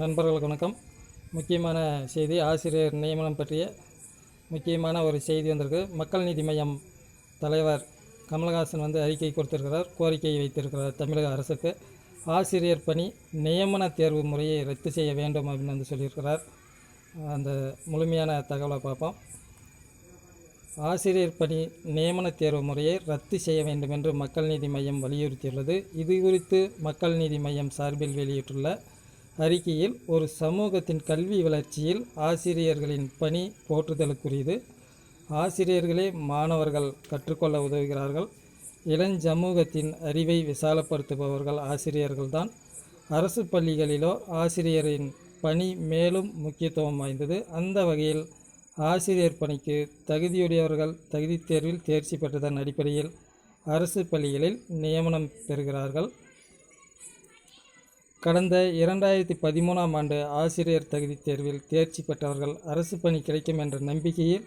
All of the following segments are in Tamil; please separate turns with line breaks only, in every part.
நண்பர்களுக்கு வணக்கம். முக்கியமான செய்தி ஆசிரியர் நியமனம் பற்றிய முக்கியமான ஒரு செய்தி வந்திருக்கு. மக்கள் நீதி மையம் தலைவர் கமலஹாசன் வந்து அறிக்கை கொடுத்திருக்கிறார் கோரிக்கை வைத்திருக்கிறார் தமிழக அரசுக்கு. ஆசிரியர் பணி நியமன தேர்வு முறையை ரத்து செய்ய வேண்டும் அப்படின்னு வந்து சொல்லியிருக்கிறார். அந்த முழுமையான தகவலை பார்ப்போம். ஆசிரியர் பணி நியமன தேர்வு முறையை ரத்து செய்ய வேண்டும் என்று மக்கள் நீதி மையம் வலியுறுத்தியுள்ளது. இது குறித்து மக்கள் நீதி மையம் சார்பில் வெளியிட்டுள்ள அறிக்கையில் ஒரு சமூகத்தின் கல்வி வளர்ச்சியில் ஆசிரியர்களின் பணி போற்றுதலுக்குரியது. ஆசிரியர்களே மாணவர்கள் கற்றுக்கொள்ள உதவுகிறார்கள். இளஞ்சமூகத்தின் அறிவை விசாலப்படுத்துபவர்கள் ஆசிரியர்கள்தான். அரசு பள்ளிகளிலோ ஆசிரியரின் பணி மேலும் முக்கியத்துவம் வாய்ந்தது. அந்த வகையில் ஆசிரியர் பணிக்கு தகுதியுடையவர்கள் தகுதித் தேர்வில் தேர்ச்சி பெற்றதன் அடிப்படையில் அரசு பள்ளிகளில் நியமனம் பெறுகிறார்கள். கடந்த இரண்டாயிரத்தி பதிமூணாம் ஆண்டு ஆசிரியர் தகுதித் தேர்வில் தேர்ச்சி பெற்றவர்கள் அரசு பணி கிடைக்கும் என்ற நம்பிக்கையில்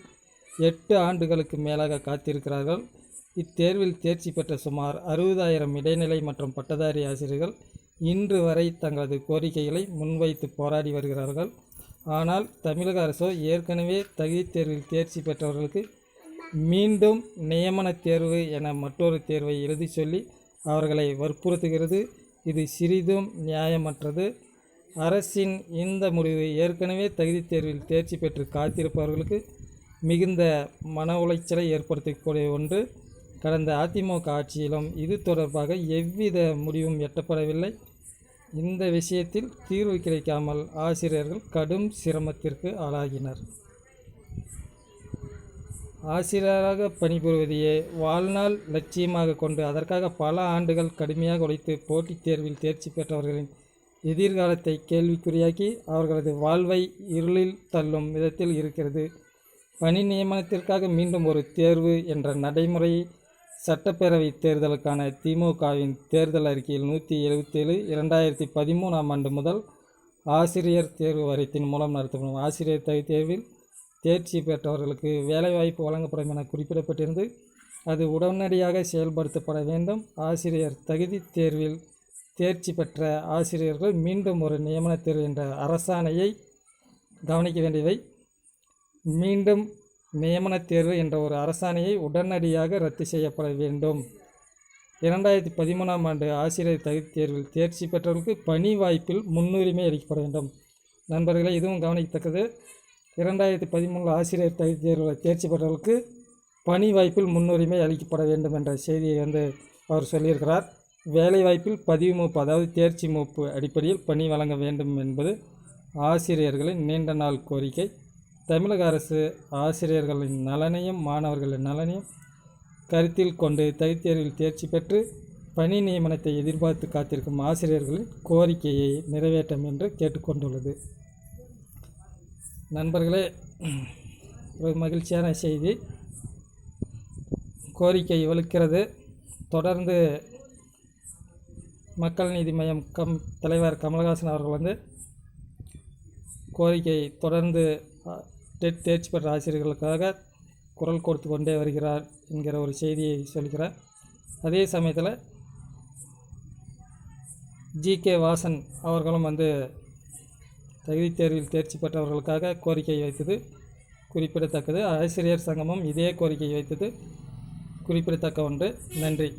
எட்டு ஆண்டுகளுக்கு மேலாக காத்திருக்கிறார்கள். இத்தேர்வில் தேர்ச்சி பெற்ற சுமார் அறுபதாயிரம் இடைநிலை மற்றும் பட்டதாரி ஆசிரியர்கள் இன்று வரை தங்களது கோரிக்கைகளை முன்வைத்து போராடி வருகிறார்கள். ஆனால் தமிழக அரசோ ஏற்கனவே தகுதித் தேர்வில் தேர்ச்சி பெற்றவர்களுக்கு மீண்டும் நியமன தேர்வு என மற்றொரு தேர்வை எழுதி சொல்லி அவர்களை வற்புறுத்துகிறது. இது சிறிதும் நியாயமற்றது. அரசின் இந்த முடிவு ஏற்கனவே தகுதி தேர்வில் தேர்ச்சி பெற்று காத்திருப்பவர்களுக்கு மிகுந்த மன உளைச்சலை ஏற்படுத்தக்கூடிய ஒன்று. கடந்த அதிமுக ஆட்சியிலும் இது தொடர்பாக எவ்வித முடிவும் எட்டப்படவில்லை. இந்த விஷயத்தில் தீர்வு கிடைக்காமல் ஆசிரியர்கள் கடும் சிரமத்திற்கு ஆளாகினர். ஆசிரியராக பணிபுரிவதையே வாழ்நாள் லட்சியமாக கொண்டு அதற்காக பல ஆண்டுகள் கடுமையாக உழைத்து போட்டித் தேர்வில் தேர்ச்சி பெற்றவர்களின் எதிர்காலத்தை கேள்விக்குறியாக்கி அவர்களது வாழ்வை இருளில் தள்ளும் விதத்தில் இருக்கிறது. பணி நியமனத்திற்காக மீண்டும் ஒரு தேர்வு என்ற நடைமுறையை சட்டப்பேரவை தேர்தலுக்கான திமுகவின் தேர்தல் அறிக்கையில் நூற்றி எழுபத்தேழு இரண்டாயிரத்தி பதிமூணாம் ஆண்டு முதல் ஆசிரியர் தேர்வு வாரியத்தின் மூலம் நடத்தப்படும். ஆசிரியர் தகுதி தேர்வில் தேர்ச்சி பெற்றவர்களுக்கு வேலைவாய்ப்பு வழங்கப்படும் என குறிப்பிடப்பட்டிருந்து அது உடனடியாக செயல்படுத்தப்பட வேண்டும். ஆசிரியர் தகுதி தேர்வில் தேர்ச்சி பெற்ற ஆசிரியர்கள் மீண்டும் ஒரு நியமன தேர்வு என்ற அரசாணையை கவனிக்க வேண்டியவை. மீண்டும் நியமன தேர்வு என்ற ஒரு அரசாணையை உடனடியாக ரத்து செய்யப்பட வேண்டும். இரண்டாயிரத்தி பதிமூணாம் ஆண்டு ஆசிரியர் தகுதி தேர்வில் தேர்ச்சி பெற்றவர்களுக்கு பணி வாய்ப்பில் முன்னுரிமை அளிக்கப்பட வேண்டும். நண்பர்களே இதுவும் கவனிக்கத்தக்கது. இரண்டாயிரத்தி பதிமூணில் ஆசிரியர் தகுதி தேர்வில் தேர்ச்சி பெற்றவர்களுக்கு பணி வாய்ப்பில் முன்னுரிமை அளிக்கப்பட வேண்டும் என்ற செய்தியை வந்து அவர் சொல்லியிருக்கிறார். வேலைவாய்ப்பில் பதிவு மூப்பு அதாவது தேர்ச்சி மூப்பு அடிப்படையில் பணி வழங்க வேண்டும் என்பது ஆசிரியர்களின் நீண்ட நாள் கோரிக்கை. தமிழக அரசு ஆசிரியர்களின் நலனையும் மாணவர்களின் நலனையும் கருத்தில் கொண்டு தகுதித் தேர்வில் தேர்ச்சி பெற்று பணி நியமனத்தை எதிர்பார்த்து காத்திருக்கும் ஆசிரியர்களின் கோரிக்கையை நிறைவேற்றும் என்று கேட்டுக்கொண்டுள்ளது. நண்பர்களே ஒரு மகிழ்ச்சியான செய்தி. கோரிக்கை வலுக்கிறது. தொடர்ந்து மக்கள் நீதி மையம் கம் தலைவர் கமல்ஹாசன் அவர்கள் வந்து கோரிக்கை தொடர்ந்து டெட் தேர்ச்சி பெற்ற ஆசிரியர்களுக்காக குரல் கொடுத்து கொண்டே வருகிறார் என்கிற ஒரு செய்தியை சொல்கிறார். அதே சமயத்தில் ஜி கே வாசன் அவர்களும் வந்து தகுதித் தேர்வில் தேர்ச்சி பெற்றவர்களுக்காக கோரிக்கை வைத்தது குறிப்பிடத்தக்கது. ஆசிரியர் சங்கமும் இதே கோரிக்கை வைத்தது குறிப்பிடத்தக்க ஒன்று. நன்றி.